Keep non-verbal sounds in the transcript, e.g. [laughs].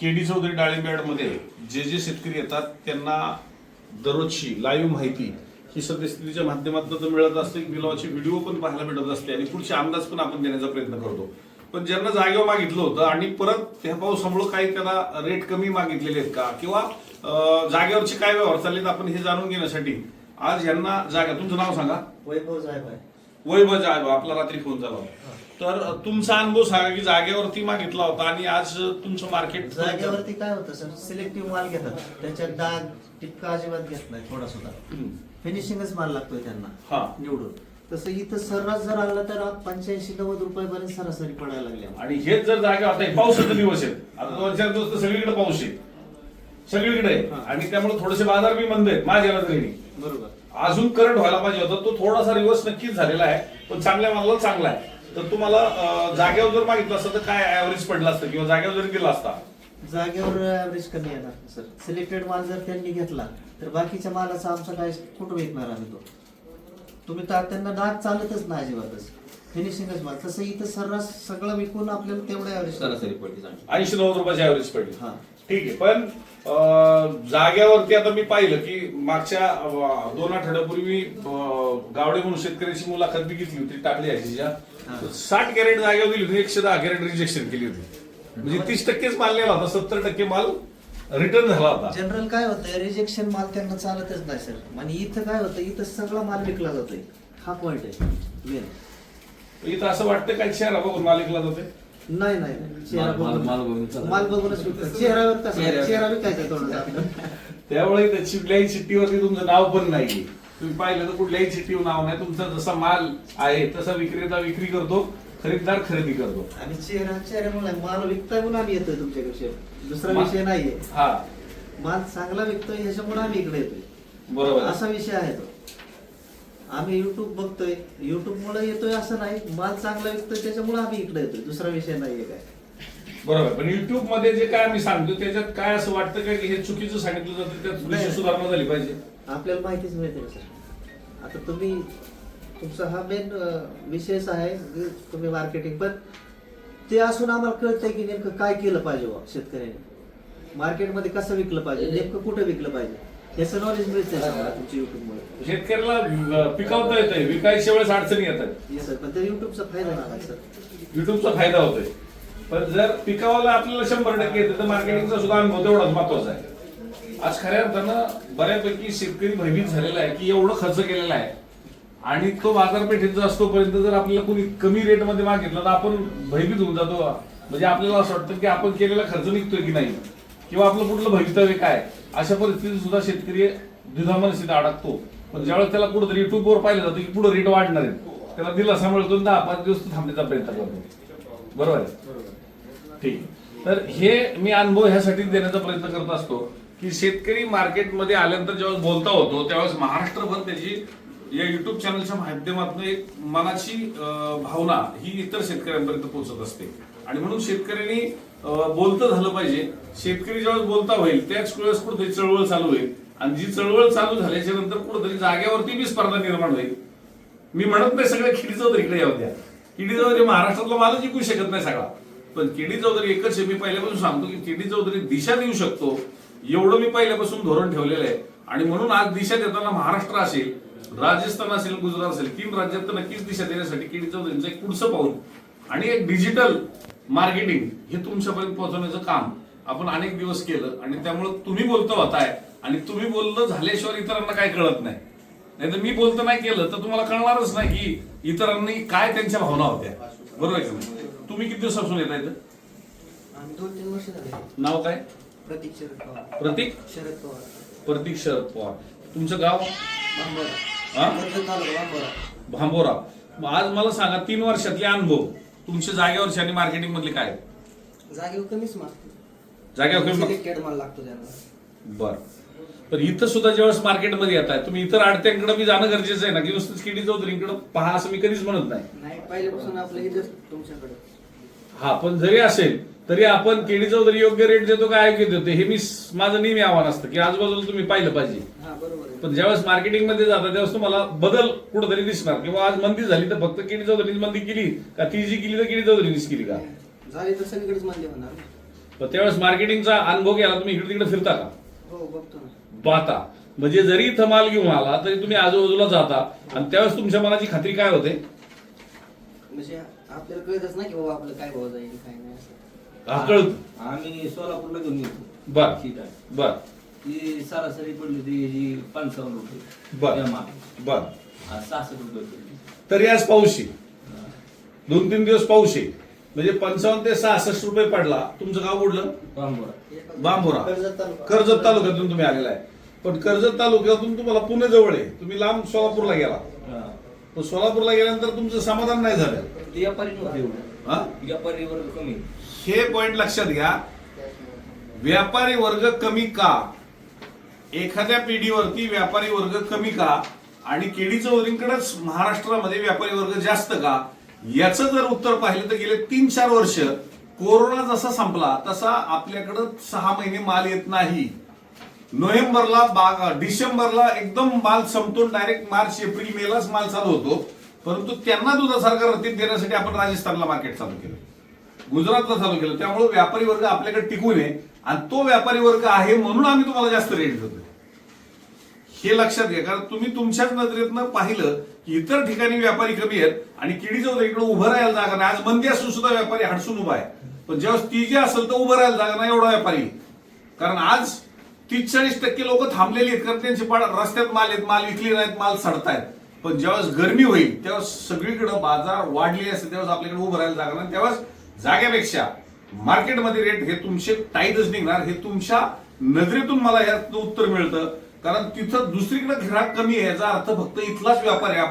KD Chaudhari डाळिंब्याडमध्ये जे जे शेतकरी येतात त्यांना दररोजची लाईव्ह माहिती ही सद्यस्थितीच्या माध्यमातून तर मिळत असते. बिलावाचे व्हिडिओ पण पाहायला मिळत असते आणि पुढचे अंदाज पण आपण देण्याचा प्रयत्न करतो. पण ज्यांना जागेवर मागितलं होतं आणि परत त्या पावसामुळं काही त्याला रेट कमी मागितलेले आहेत का? किंवा जागेवरचे काय व्यवहार चाललेत आपण हे जाणून घेण्यासाठी आज यांना जागा तुमचं नाव सांगा. वैभव साहेब आहे. वैभव आहे आपला रात्री फोन झाला होता. तर तुमचा अनुभव सांगा की जागेवरती मागितला होता आणि आज तुमचं मार्केट जागेवरती काय होतं सर सिलेक्टिव्ह माल घेतात त्याच्यात डाग टिपका अजिबात घेत नाही थोडा सुद्धा. फिनिशिंगच माल लागतोय हा. त्यांना निवडून तसं इथं सर्रास जर आणलं तर पंच्याऐंशी नव्वद रुपयापर्यंत सरासरी पडायला लागली. आणि हेच जर जागा आता हे पावसाचे दिवस आहेत आता दोन चार दिवस तर सगळीकडे पाऊस आहे सगळीकडे. हा. आणि त्यामुळे थोडेसे बाजार बी मंद आहेत माझ्या बरोबर अजून करंट व्हायला पाहिजे होता. तो थोडासा रिव्हर्स नक्कीच झालेला आहे पण चांगल्या मालाला चांगला आहे. तर तुम्हाला अ, जागेवर जर मागितलं असतं तर काय ऍव्हरेज पडला असतं किंवा जागेवर जरी दिला असता? जागेवर ऍव्हरेज कमी येणार सर सिलेक्टेड माल जर त्यांनी घेतला तर बाकीच्या मालाचा आमचा काय कुठं विकणार आम्ही तो? तुम्ही तर त्यांना डाग चालतच नाही अजिबातच. फिनिशिंगच माल. तसं इथं सर्रास सगळं विकून आपल्याला तेवढं ऍव्हरेज सरासरी पडली चांगली ऐंशी नव्वद रुपयाची ऍव्हरेज पडली. हा. ठीक आहे पण अं, जाग्यावरती आता मी पाहिलं की मागच्या दोन आठवड्यापूर्वी गावडे म्हणून शेतकऱ्याची मुलाखत बी घेतली होती टाकली हा. साठ कॅरेट जागेवर दिली होती एकशे दहा कॅरेट रिजेक्शन केली होती. म्हणजे तीस टक्केच माल नेला होता सत्तर टक्के माल रिटर्न झाला होता. जनरल काय होतं रिजेक्शन माल त्यांना चालतच नाही सर आणि इथं काय होतं इथं सगळा माल विकला जातोय. हा पॉइंट आहे मेन इथं असं वाटतं काय चेहरा बघून माल विकला जाते नाही नाही. माल- माल- माल. माल बघूनच विकतात चेहऱ्यावर. चेहरा विकायचा आपलं [laughs] त्यामुळे त्या कुठल्याही चिठ्ठीवरती तुमचं नाव पण नाही तुम्ही पाहिलं तर कुठल्याही चिठ्ठीवर नाव नाही. तुमचा जसा माल आहे तसा विक्रेता विक्री करतो खरेदीदार खरेदी करतो. आणि चेहरा चेहऱ्यामुळे माल विकताय म्हणून आम्ही येतोय तुमच्याकडे दुसरा मा- विषय नाहीये. हा. माल चांगला विकतोय ह्याच्यामुळे आम्ही इकडे येतोय. बरोबर. आहे. असा विषय आहे तो. आम्ही युट्यूब बघतोय. युट्यूब मुळे येतोय असं नाही. माल चांगला विकतोय त्याच्यामुळे आम्ही इकडे येतोय. दुसरा विषय नाहीये काय. बरोबर. पण युट्यूबमध्ये जे काय मी सांगतो त्याच्यात काय असं वाटतं का की हे चुकीचं सांगितलं जातं त्यात थोडीशी नाही. सुधारणा झाली पाहिजे? आपल्याला माहितीच मिळते ना सर. आता तुम्ही तुमचा हा मेन विषयच आहे की तुम्ही मार्केटिंग पण ते असून आम्हाला कळतंय की नेमकं काय केलं पाहिजे बुवा शेतकऱ्याने. मार्केटमध्ये कसं विकलं पाहिजे नेमकं कुठं विकलं पाहिजे? याचं नॉलेज मिळतंय आम्हाला तुमच्या युट्यूबमुळे शेतकऱ्याला अं, पिकवता येतंय विकायच्या वेळेस अडचणी येतात. येस सर पण ते युट्यूबचा फायदा झाला सर. युट्यूबचा फायदा होतोय. पण जर पिकावाला आपल्याला शंभर टक्के येतं तर मार्केटिंगचा सुद्धा अनुभव तेवढाच महत्त्वाचा आहे. आज खऱ्या अर्थानं बऱ्यापैकी शेतकरी भयभीत झालेला आहे की एवढं खर्च केलेला आहे. आणि तो बाजारपेठेत जर असतोपर्यंत जर आपल्याला कोणी कमी रेटमध्ये मागितलं तर आपण भयभीत होऊन जातो. म्हणजे आपल्याला असं वाटतं की आपण केलेला खर्च निघतोय की नाही? किंवा आपलं कुठलं भवितव्य काय? अशा परिस्थितीत सुद्धा शेतकरी द्विधा अडकतो. पण ज्यावेळेस त्याला कुठेतरी युट्यूबवर पाहिलं जातं की पुढे रेट वाढणार आहे. त्याला दिलासा मिळतो दहा पाच दिवस थांबण्याचा प्रयत्न करतो. बरोबर आहे? ठीक तर हे मी अनुभव ह्यासाठी देण्याचा प्रयत्न करत असतो की शेतकरी मार्केटमध्ये आल्यानंतर जेव्हा बोलता होतो त्यावेळेस महाराष्ट्रभर त्याची या युट्यूब चॅनलच्या माध्यमातून एक मनाची भावना ही इतर शेतकऱ्यांपर्यंत पोहोचत असते. आणि म्हणून शेतकऱ्यांनी बोलतं झालं पाहिजे. शेतकरी ज्यावेळेस बोलता होईल त्याच वेळेस कुठेतरी चळवळ चालू होईल. आणि जी चळवळ चालू झाल्याच्यानंतर कुठेतरी जाग्यावरती बी स्पर्धा निर्माण होईल. मी म्हणत नाही सगळ्या खिडीजवळ इकडे येऊ द्या. किडीजवळ महाराष्ट्रातला मालच जिंकू शकत नाही सगळा. पण केडी चौधरी एकच आहे मी पहिल्यापासून सांगतो की केडी चौधरी दिशा देऊ शकतो एवढं मी पहिल्यापासून धोरण ठेवलेलं आहे. आणि म्हणून आज दिशा देताना महाराष्ट्र असेल राजस्थान असेल गुजरात असेल तीन राज्यात तर नक्कीच दिशा देण्यासाठी केडी चौधरींचं एक पुढचं पाऊल आणि एक डिजिटल मार्केटिंग हे तुमच्यापर्यंत पोहोचवण्याचं काम आपण अनेक दिवस केलं आणि त्यामुळे तुम्ही बोलतो होताय आणि तुम्ही बोललं झाल्याशिवाय इतरांना काय कळत नाही. नाही तर मी बोलतो नाही केलं तर तुम्हाला कळणारच नाही की इतरांनी काय त्यांच्या भावना होत्या. बरोबर आहे का? तुम्ही किती दिवसापासून येत आहेत आम्ही दोन तीन वर्ष झाले. नाव काय? प्रतीक शरद पवार. प्रतीक? शरद पवार. प्रतीक शरद पवार. तुमचं गाव? हा? भांबोरा. आज मला सांगा तीन वर्षातले अनुभव. तुमच्या जागेवरचे आणि मार्केटिंग मधले काय जागेवर कमीच मागतो. जागेवर कमी लागतो त्यांना बर. पण इथं सुद्धा ज्यावेळेस मार्केटमध्ये येत आहे तुम्ही इतर आडत्यांकडे बी जाणं गरजेचं आहे ना की नुसतं किडी चौधरीकडे पहा असं मी कधीच म्हणत नाही. नाही पहिल्यापासून आपलं इथंच तुमच्याकडे. हा पण जरी असेल तरी आपण केडी चौधरी योग्य रेट देतो का अयोग्य देतो हे मी माझं नेहमी आव्हान असतं की आजूबाजूला तुम्ही पाहिलं पाहिजे. हा पण ज्यावेळेस मार्केटिंगमध्ये जाता त्यावेळेस तुम्हाला बदल कुठेतरी दिसणार किंवा आज मंदी झाली तर फक्त केडी चौधरीची मंदी केली का ती जी केली तर केडी चौधरीनीच केली का? झाली तर सगळीकडेच मान्य होणार. पण त्यावेळेस मार्केटिंगचा अनुभव घ्यायला तुम्ही इकडे तिकडे फिरता का? पाहता. म्हणजे जरी इथं माल घेऊन आला तरी तुम्ही आजूबाजूला जाता. आणि त्यावेळेस तुमच्या मनाची खात्री काय होते? म्हणजे आपल्याला कळतच ना की बाबा आपलं काय भाव जाईल काय नाही असं. हा, कळत. आम्ही सोलापूरला घेऊन गेलो बर. सीट आहे. बर. ती सरासरी पडली होती जी पंचावन्न रुपये. बर. त्या मागे. बर. आज सहासष्ट रुपये पडली. तरी आज पाऊस आहे. दोन तीन दिवस पाऊस आहे. म्हणजे पंचावन्न ते सहासष्ट रुपये पडला. तुमचं गाव कुठलं? बांबोरा. बांबोरा. कर्जत तालुका. कर्जत तालुक्यातून तुम्ही आलेला आहे. पण कर्जत तालुक्यातून तुम्हाला पुणे जवळ आहे. तुम्ही लांब सोलापूरला गेला. हा. पण सोलापूरला गेल्यानंतर तुमचं समाधान नाही झालं. हा? कमी. हे पॉइंट लक्षात घ्या. व्यापारी वर्ग कमी का? एखाद्या पिढीवरती व्यापारी वर्ग कमी का? आणि केडीचं वरींकडेच महाराष्ट्रामध्ये व्यापारी वर्ग जास्त का? याचं जर उत्तर पाहिलं तर गेले तीन चार वर्ष कोरोना जसा संपला तसा आपल्याकडं सहा महिने माल येत नाही. नोव्हेंबरला बाग डिसेंबरला एकदम माल संपतो डायरेक्ट मार्च एप्रिल मेलाच माल चालू होतो. परंतु त्यांना दुधासारखा रतीत देण्यासाठी आपण राजस्थानला मार्केट चालू केलं. गुजरातला चालू केलं. त्यामुळे व्यापारी वर्ग आपल्याकडे टिकून नये आणि तो व्यापारी वर्ग आहे म्हणून आम्ही तुम्हाला जास्त रेट देतो हे लक्षात घ्या कारण तुम्ही तुमच्याच नजरेतनं पाहिलं की इतर ठिकाणी व्यापारी कमी आहेत आणि किडीचं इकडे उभं राहायला जागा नाही. आज मंदी असून सुद्धा व्यापारी हडसून उभा आहे. पण जेव्हा ती जी असेल तर उभं राहायला जागा नाही एवढा व्यापारी. कारण आज तीस चाळीस टक्के लोक थांबलेली आहेत कारण त्यांचे पाड रस्त्यात माल आहेत माल विकले नाहीत माल सडतायत. पण जेव्हा गरमी होईल तेव्हा सगळीकडे बाजार वाढले असते तेव्हा आपल्याकडे उभं राहायला जागा नाही. तेव्हा जाग्यापेक्षा मार्केटमध्ये रेट हे तुमचे टाईटच निघणार. हे तुमच्या नजरेतून मला यात उत्तर मिळतं. कारण तिथं दुसरीकडे ग्राहक कमी आहे याचा अर्थ फक्त इथलाच व्यापार आहे. आपण